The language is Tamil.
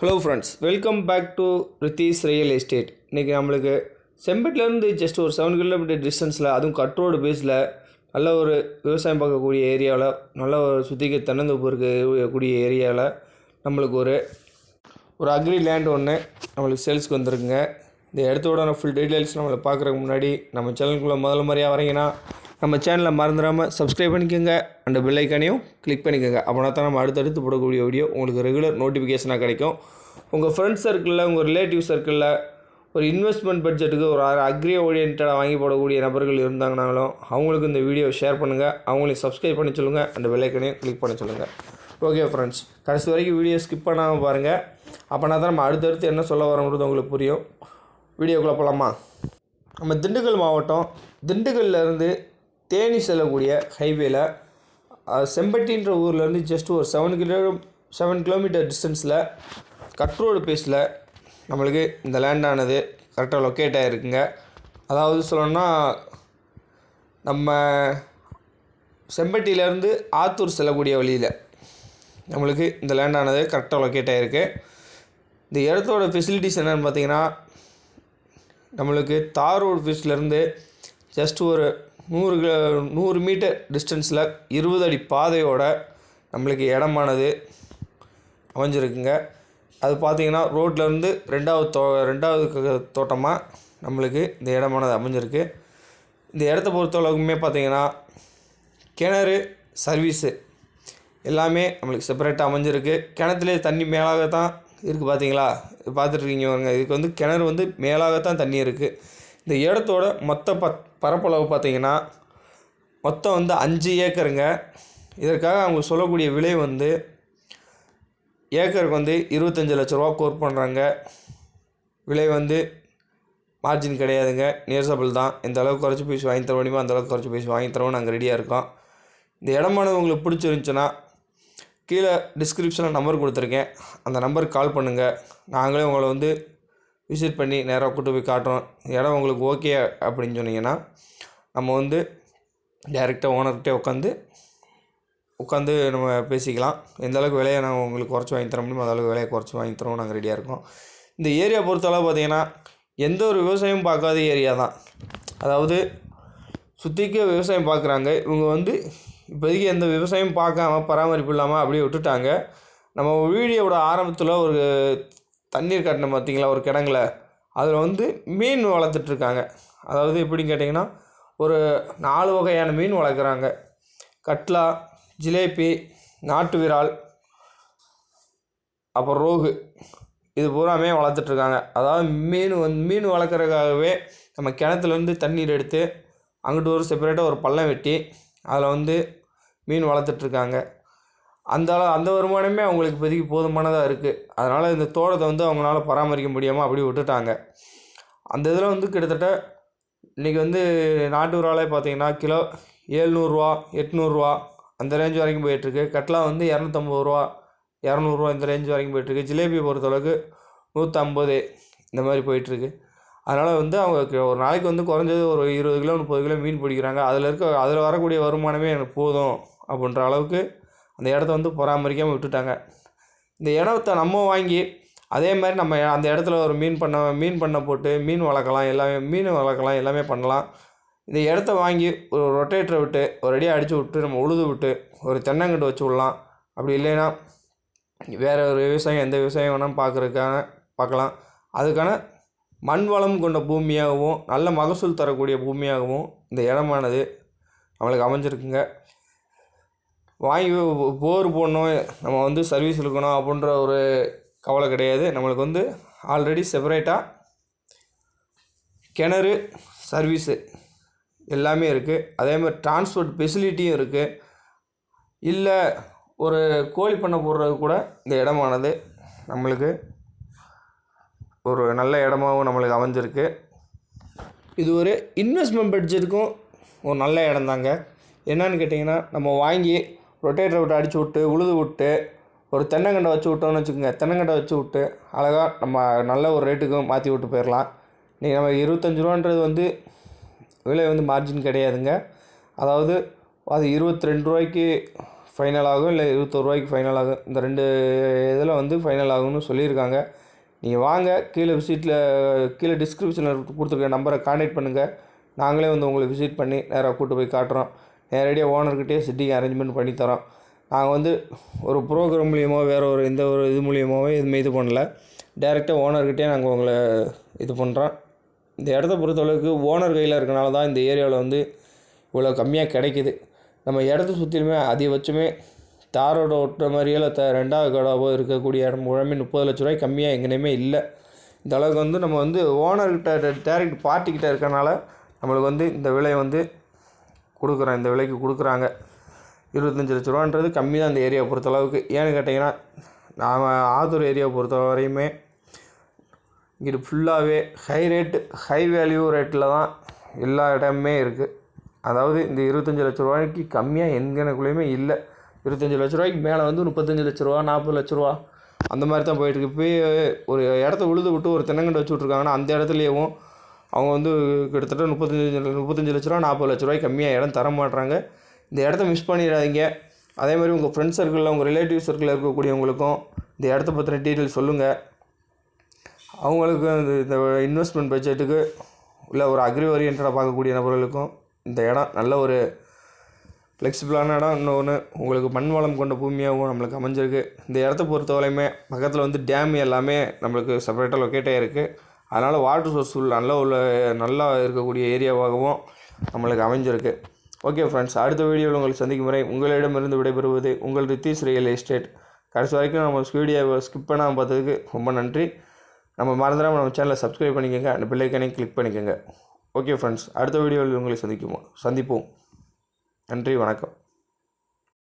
Hello friends welcome back to Ritheesh real estate இன்றைக்கி நம்மளுக்கு செம்பேட்லேருந்து ஜஸ்ட் ஒரு செவன் கிலோமீட்டர் டிஸ்டன்ஸில் அதுவும் கட் ரோடு பேஸில் நல்ல ஒரு விவசாயம் பார்க்கக்கூடிய ஏரியாவில் நல்ல ஒரு சுற்றிக்கு தென்னந்தோப்பு இருக்கக்கூடிய ஏரியாவில் நம்மளுக்கு ஒரு ஒரு அக்ரி லேண்ட் ஒன்று நம்மளுக்கு சேல்ஸ்க்கு வந்திருக்குங்க. இந்த இடத்தோட ஃபுல் டீட்டெயில்ஸ் நம்மளை பார்க்குறதுக்கு முன்னாடி நம்ம சேனலுக்குள்ளே முதல் முறையாக வரீங்கன்னா நம்ம சேனலை மறந்துடாமல் சப்ஸ்கிரைப் பண்ணிக்கோங்க. அந்த பெல்லைக்கானையும் கிளிக் பண்ணிக்கோங்க. அப்படின்னா தான் நம்ம அடுத்தடுத்து போடக்கூடிய வீடியோ உங்களுக்கு ரெகுலர் நோட்டிஃபிகேஷனாக கிடைக்கும். உங்கள் ஃப்ரெண்ட்ஸ் சர்க்கிளில் உங்கள் ரிலேட்டிவ் சர்க்கிளில் ஒரு இன்வெஸ்ட்மெண்ட் பட்ஜெட்டுக்கு ஒரு அக்ரி ஓரியன்டாக வாங்கி போடக்கூடிய நபர்கள் இருந்தாங்கனாலும் அவங்களுக்கு இந்த வீடியோ ஷேர் பண்ணுங்கள் அவங்களையும் சப்ஸ்கிரைப் பண்ணி சொல்லுங்கள் அந்த பெல்லைக்கனையும் கிளிக் பண்ண சொல்லுங்கள் ஓகே ஃப்ரெண்ட்ஸ் கடைசி வரைக்கும் வீடியோ ஸ்கிப் பண்ணாமல் பாருங்கள் அப்போனா தான் நம்ம அடுத்தடுத்து என்ன சொல்ல வரோங்கிறது உங்களுக்கு புரியும். வீடியோக்குள்ளே போகலாமா நம்ம திண்டுக்கல் மாவட்டம் திண்டுக்கல்லேருந்து தேனி செல்லக்கூடிய ஹைவேல செம்பட்டின்ற ஊர்லேருந்து ஜஸ்ட் ஒரு செவன் கிலோ செவன் கிலோமீட்டர் டிஸ்டன்ஸில் கட்ரோடு பேஸில் நம்மளுக்கு இந்த லேண்டானது கரெக்டாக லொக்கேட் ஆகிருக்குங்க அதாவது சொல்லணும்னா நம்ம செம்பட்டியிலேருந்து ஆத்தூர் செல்லக்கூடிய வழியில் நம்மளுக்கு இந்த லேண்டானது கரெக்டாக லொக்கேட் ஆகிருக்கு இந்த இடத்தோட ஃபெசிலிட்டிஸ் என்னென்னு பார்த்தீங்கன்னா நம்மளுக்கு தார் ரோடு ஃபீஸ்லேருந்து ஜஸ்ட் ஒரு நூறு கிலோ நூறு மீட்டர் டிஸ்டன்ஸில் இருபது அடி பாதையோட நம்மளுக்கு இடமானது அமைஞ்சிருக்குங்க. அது பார்த்தீங்கன்னா ரோட்லேருந்து ரெண்டாவது தோ ரெண்டாவது தோட்டமாக நம்மளுக்கு இந்த இடமானது அமைஞ்சிருக்கு. இந்த இடத்த பொறுத்தளவுக்குமே பார்த்திங்கன்னா கிணறு சர்வீஸு எல்லாமே நம்மளுக்கு செப்பரேட்டாக அமைஞ்சிருக்கு. கிணத்துலேயே தண்ணி மேலாக தான் இருக்குது பார்த்தீங்களா பார்த்துட்ருக்கீங்க பாருங்க. இதுக்கு வந்து கிணறு வந்து மேலாகத்தான் தண்ணி இருக்குது இந்த இடத்தோட மொத்த பத் பரப்பளவு பார்த்தீங்கன்னா மொத்தம் வந்து அஞ்சு ஏக்கருங்க. இதற்காக அவங்க சொல்லக்கூடிய விலை வந்து ஏக்கருக்கு வந்து இருபத்தஞ்சி லட்ச ரூபா கோர் பண்ணுறாங்க விலை வந்து மார்ஜின் கிடையாதுங்க. நியர்சபிள் தான். இந்த அளவுக்கு குறைச்சி பீஸ் வாங்கி தர முடியுமோ அந்த அளவுக்கு குறைச்சி பீஸ் வாங்கி தரவும் நாங்கள் ரெடியாக இருக்கோம். இந்த இடமானது உங்களுக்கு பிடிச்சிருந்துச்சுன்னா கீழே டிஸ்கிரிப்ஷனில் நம்பர் கொடுத்துருக்கேன். அந்த நம்பருக்கு கால் பண்ணுங்கள் நாங்களே உங்களை வந்து விசிட் பண்ணி நேராக கூட்டு போய் காட்டுறோம். இடம் உங்களுக்கு ஓகே அப்படின்னு சொன்னீங்கன்னா நம்ம வந்து டேரெக்டாக ஓனர்கிட்டே உட்காந்து உட்காந்து நம்ம பேசிக்கலாம். எந்த அளவுக்கு விலையை நாங்கள் உங்களுக்கு குறைச்சி வாங்கி தர முடியுமோ அந்த அளவுக்கு விலையை குறைச்சி வாங்கி தரோம் நாங்கள் ரெடியாக இருக்கோம். இந்த ஏரியா பொறுத்தளவு பார்த்தீங்கன்னா எந்த ஒரு விவசாயமும் பார்க்காத ஏரியா தான். அதாவது சுற்றிக்க விவசாயம் பார்க்குறாங்க. இவங்க வந்து இப்போதைக்கு எந்த விவசாயம் பார்க்காம பராமரிப்பு இல்லாமல் அப்படியே விட்டுட்டாங்க. நம்ம வீடியோவோட ஆரம்பத்தில் ஒரு தண்ணீர் காட்டின பார்த்தீங்களா ஒரு கிடங்குல. அதில் வந்து மீன் வளர்த்துட்ருக்காங்க. அதாவது எப்படின்னு கேட்டிங்கன்னா ஒரு நாலு வகையான மீன் வளர்க்குறாங்க. கட்லா ஜிலேபி நாட்டு விரால் அப்புறம் ரோகு. இது பூராமே வளர்த்துட்ருக்காங்க. அதாவது மீன் வந் மீன் வளர்க்குறதுக்காகவே நம்ம கிணத்துலேருந்து தண்ணீர் எடுத்து அங்கிட்டு ஒரு செப்பரேட்டாக ஒரு பள்ளம் வெட்டி அதில் வந்து மீன் வளர்த்துட்ருக்காங்க. அந்த அந்த வருமானமே அவங்களுக்கு இப்போதைக்கு போதுமானதாக இருக்குது அதனால் இந்த தோட்டத்தை வந்து அவங்களால பராமரிக்க முடியாமல் அப்படியே விட்டுட்டாங்க. அந்த இதில் வந்து கிட்டத்தட்ட இன்றைக்கி வந்து நாட்டு விராலே பார்த்தீங்கன்னா கிலோ ஏழ்நூறுரூவா எட்நூறுரூவா அந்த ரேஞ்ச் வரைக்கும் போயிட்டுருக்கு. கட்லா வந்து இரநூத்தம்பது ரூபா இரநூறுவா இந்த ரேஞ்ச் வரைக்கும் போயிட்டுருக்கு. ஜிலேபி பொறுத்தளவுக்கு நூற்றம்பது இந்த மாதிரி போயிட்டுருக்கு. அதனால் வந்து அவங்க க- ஒரு நாளைக்கு வந்து குறைஞ்சது ஒரு இருபது கிலோ முப்பது கிலோ மீன் பிடிக்கிறாங்க. அதில் இருக்க அதில் வரக்கூடிய வருமானமே எனக்கு போதும் அப்படின்ற அளவுக்கு அந்த இடத்த வந்து பராமரிக்காமல் விட்டுட்டாங்க. இந்த இடத்த நம்ம வாங்கி அதே மாதிரி நம்ம அந்த இடத்துல ஒரு மீன் பண்ண மீன் பண்ணை போட்டு மீன் வளர்க்கலாம் எல்லாமே மீன் வளர்க்கலாம் எல்லாமே பண்ணலாம். இந்த இடத்த வாங்கி ஒரு ரொட்டேட்டரை விட்டு ஒரு அடியாக அடித்து விட்டு நம்ம உழுது விட்டு ஒரு தென்னங்கட்டு வச்சு விடலாம். அப்படி இல்லைன்னா வேறு ஒரு விவசாயம் எந்த விவசாயம் வேணாலும் பார்க்குறதுக்கான பார்க்கலாம். அதுக்கான மண் வளம் கொண்ட பூமியாகவும் நல்ல மகசூல் தரக்கூடிய பூமியாகவும் இந்த இடமானது நம்மளுக்கு அமைஞ்சிருக்குங்க. வாங்கி போர் போடணும். நம்ம வந்து சர்வீஸ் இருக்கணும் அப்படின்ற ஒரு கவலை கிடையாது. நம்மளுக்கு வந்து ஆல்ரெடி செப்பரேட்டாக கிணறு சர்வீஸு எல்லாமே இருக்குது அதே மாதிரி டிரான்ஸ்போர்ட் ஃபெசிலிட்டியும் இருக்குது இல்லை ஒரு கோழி பண்ணை போடுறது கூட இந்த இடமானது நம்மளுக்கு ஒரு நல்ல இடமாவும் நம்மளுக்கு அமைஞ்சிருக்கு. இது ஒரு இன்வெஸ்ட்மெண்ட் பட்ஜெட்டுக்கும் ஒரு நல்ல இடம்தாங்க. என்னன்னு கேட்டிங்கன்னா நம்ம வாங்கி ரொட்டேட்டரை விட்டு அடிச்சு விட்டு உழுது விட்டு ஒரு தென்னங்கண்டை வச்சு விட்டோம்னு வச்சுக்கோங்க. தென்னங்கண்டை வச்சு விட்டு அழகாக நம்ம நல்ல ஒரு ரேட்டுக்கு மாற்றி விட்டு போயிடலாம் நீங்கள் நம்ம இருபத்தஞ்சி ரூபான்றது வந்து விலை வந்து மார்ஜின் கிடையாதுங்க. அதாவது அது இருபத்தி ரெண்டு ரூபாய்க்கு ஃபைனல் ஆகும் இல்லை இருபத்தொரு ரூபாய்க்கு ஃபைனல் ஆகும். இந்த ரெண்டு இதில் வந்து ஃபைனல் ஆகும்னு சொல்லியிருக்காங்க. நீங்கள் வாங்க கீழே விசிட்டில் கீழே டிஸ்கிரிப்ஷனில் கொடுத்துருக்க நம்பரை காண்டாக்ட் பண்ணுங்கள் நாங்களே வந்து உங்களை விசிட் பண்ணி நேராக கூப்பிட்டு போய் காட்டுறோம். நேரடியாக ஓனர்கிட்டே சிட்டிங் அரேஞ்ச்மெண்ட் பண்ணி தரோம். நாங்கள் வந்து ஒரு ப்ரோக்ராம் மூலியமாக வேறு ஒரு எந்த ஒரு இது மூலியமாகவே எதுவுமே இது பண்ணல. டேரெக்டாக ஓனர்கிட்டே நாங்கள் உங்களை இது பண்ணுறோம் இந்த இடத்த பொறுத்தளவுக்கு ஓனர் கையில் இருக்கனால தான் இந்த ஏரியாவில் வந்து இவ்வளோ கம்மியாக கிடைக்குது. நம்ம இடத்த சுற்றிலுமே அதிகபட்சமே தாரோட ஒட்டுற மாதிரியோ இல்லை த ரெண்டாவது கடாவோ இருக்கக்கூடிய இடம் முழமே முப்பது லட்ச ரூபாய்க்கு கம்மியாக எங்கேயுமே இல்லை. இந்த அளவுக்கு வந்து நம்ம வந்து ஓனர்கிட்ட டேரக்ட் பார்ட்டிக்கிட்ட இருக்கனால நம்மளுக்கு வந்து இந்த விலை வந்து கொடுக்குறோம் இந்த விலைக்கு கொடுக்குறாங்க. இருபத்தஞ்சி லட்ச ரூபான்றது கம்மி தான் இந்த ஏரியாவை பொறுத்தளவுக்கு. ஏன்னு கேட்டிங்கன்னா நாம் ஆத்தூர் ஏரியாவை பொறுத்த வரையுமே இங்கிட்டு ஃபுல்லாகவே ஹை ரேட்டு ஹை வேல்யூ ரேட்டில் தான் எல்லா இடமுமே இருக்குது அதாவது இந்த இருபத்தஞ்சி லட்ச ரூபாய்க்கு கம்மியாக எங்கனக்குள்ளேயுமே இல்லை. இருபத்தஞ்சி லட்ச ரூபாய்க்கு மேலே வந்து முப்பத்தஞ்சு லட்ச ரூபா நாற்பது லட்ச ரூபா அந்த மாதிரி தான் போயிட்டுருக்கு. போய் ஒரு இடத்த உழுது விட்டு ஒரு தென்னங்கண்டு வச்சு விட்ருக்காங்கன்னா அந்த இடத்துலையும் அவங்க வந்து கிட்டத்தட்ட முப்பத்தஞ்சு முப்பத்தஞ்சு லட்ச ரூபா நாற்பது லட்ச ரூபாய்க்கு கம்மியாக இடம் தர மாட்டுறாங்க இந்த இடத்த மிஸ் பண்ணிடாதீங்க. அதே மாதிரி உங்கள் ஃப்ரெண்ட்ஸ் சர்க்கிளில் உங்கள் ரிலேட்டிவ் சர்க்கிளில் இருக்கக்கூடியவங்களுக்கும் இந்த இடத்த பற்றின டீட்டெயில் சொல்லுங்கள் அவங்களுக்கு இந்த இந்த இன்வெஸ்ட்மெண்ட் பட்ஜெட்டுக்கு இல்லை ஒரு அக்ரி ஓரியன்டாக பார்க்கக்கூடிய நபர்களுக்கும் இந்த இடம் நல்ல ஒரு ஃப்ளெக்சிபிளான இடம். இன்னொன்று உங்களுக்கு மண் வளம் கொண்ட பூமியாகவும் நம்மளுக்கு அமைஞ்சிருக்கு. இந்த இடத்த பொறுத்தவரையுமே பக்கத்தில் வந்து டேம் எல்லாமே நம்மளுக்கு செப்பரேட்டாக லொக்கேட் ஆகிருக்கு அதனால் வாட்டர் சோர்ஸ் உள்ள நல்ல உள்ள நல்லா இருக்கக்கூடிய ஏரியாவாகவும் நம்மளுக்கு அமைஞ்சிருக்கு. ஓகே ஃப்ரெண்ட்ஸ் அடுத்த வீடியோவில் உங்களை சந்திக்கும் முறை உங்களிடமிருந்து விடைபெறுவது உங்கள் ரித்தீஸ் ரியல் எஸ்டேட். கடைசி வரைக்கும் நம்ம வீடியோவை ஸ்கிப் பண்ணாமல் பார்த்ததுக்கு ரொம்ப நன்றி. நம்ம மறந்துடாமல் நம்ம சேனலை சப்ஸ்கிரைப் பண்ணிக்கோங்க. அந்த பெல்லைக்கானையும் கிளிக் பண்ணிக்கோங்க. ஓகே ஃப்ரெண்ட்ஸ் அடுத்த வீடியோவில் உங்களை சந்திக்குவோம் சந்திப்போம். நன்றி வணக்கம்.